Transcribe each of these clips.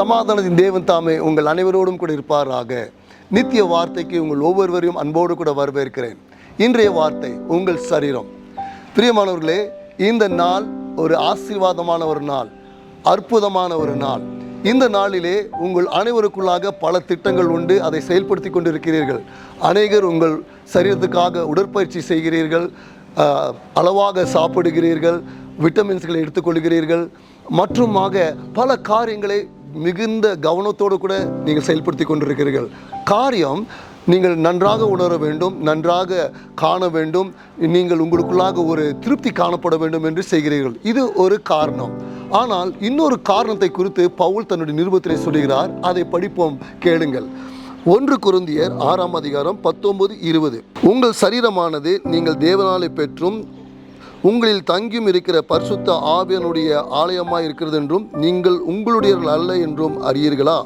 சமாதானத்தின் தேவன் தாமே உங்கள் அனைவரோடும் கூட இருப்பாராக. நித்திய வார்த்தைக்கு உங்கள் ஒவ்வொருவரையும் அன்போடு கூட வரவேற்கிறேன். இன்றைய வார்த்தை உங்கள் சரீரம். பிரியமானவர்களே இந்த நாள் ஒரு ஆசீர்வாதமான ஒரு நாள் அற்புதமான ஒரு நாள். இந்த நாளிலே உங்கள் அனைவருக்குள்ளாக பல திட்டங்கள் உண்டு அதை செயல்படுத்தி கொண்டிருக்கிறீர்கள். அநேகர் உங்கள் சரீரத்துக்காக உடற்பயிற்சி செய்கிறீர்கள் அளவாக சாப்பிடுகிறீர்கள் விட்டமின்ஸ்களை எடுத்துக்கொள்கிறீர்கள் மற்றுமாக பல காரியங்களை மிகுந்த கவனத்தோடு கூட நீங்கள் செயல்படுத்தி கொண்டிருக்கிறீர்கள். காரியம் நீங்கள் நன்றாக உணர வேண்டும் நன்றாக காண வேண்டும் நீங்கள் உங்களுக்குள்ளாக ஒரு திருப்தி காணப்பட வேண்டும் என்று செய்கிறீர்கள். இது ஒரு காரணம். ஆனால் இன்னொரு காரணத்தை குறித்து பவுல் தன்னுடைய நிருபத்திலே சொல்கிறார் அதை படிப்போம் கேளுங்கள். ஒன்று குருந்தியர் ஆறாம் அதிகாரம் பத்தொன்பது இருபது. உங்கள் சரீரமானது நீங்கள் தேவனாலே பெற்றும் உங்களில் தங்கியும் இருக்கிற பரிசுத்த ஆவியனுடைய ஆலயமாக இருக்கிறது என்றும் நீங்கள் உங்களுடையவர்கள் அல்ல என்றும் அறியீர்களா?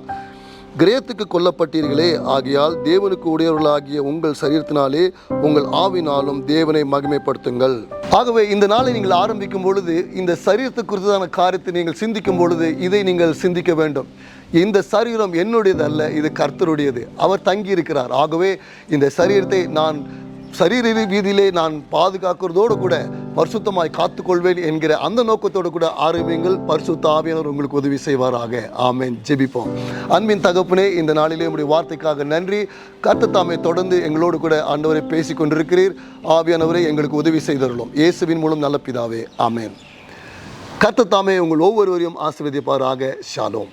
கிரேத்துக்கு கொல்லப்பட்டீர்களே ஆகையால் தேவனுக்கு உடையவர்களாகிய உங்கள் சரீரத்தினாலே உங்கள் ஆவினாலும் தேவனை மகிமைப்படுத்துங்கள். ஆகவே இந்த நாளை நீங்கள் ஆரம்பிக்கும் பொழுது இந்த சரீரத்தை குறித்ததான காரியத்தை நீங்கள் சிந்திக்கும் பொழுது இதை நீங்கள் சிந்திக்க வேண்டும். இந்த சரீரம் என்னுடையது அல்ல இது கர்த்தருடையது. அவர் தங்கி இருக்கிறார் ஆகவே இந்த சரீரத்தை நான் சரீர வீதியிலே நான் பாதுகாக்கிறதோடு கூட பரிசுத்தமாய் காத்துக்கொள்வேன் என்கிற அந்த நோக்கத்தோடு கூட ஆரம்பியுங்கள். பரிசுத்த ஆவியானவர் உங்களுக்கு உதவி செய்வாராக. ஆமேன். ஜெபிப்போம். அன்பின் தகப்பனே இந்த நாளிலே உங்களுடைய வார்த்தைக்காக நன்றி. கர்த்த தாமை தொடர்ந்து எங்களோடு கூட ஆண்டவரை பேசி கொண்டிருக்கிறீர். ஆவியானவரை எங்களுக்கு உதவி செய்தருளும். இயேசுவின் மூலம் நல்ல பிதாவே. ஆமென். கர்த்தத்தாமே உங்கள் ஒவ்வொருவரையும் ஆசீர்வதிப்பாராக. ஷாலோம்.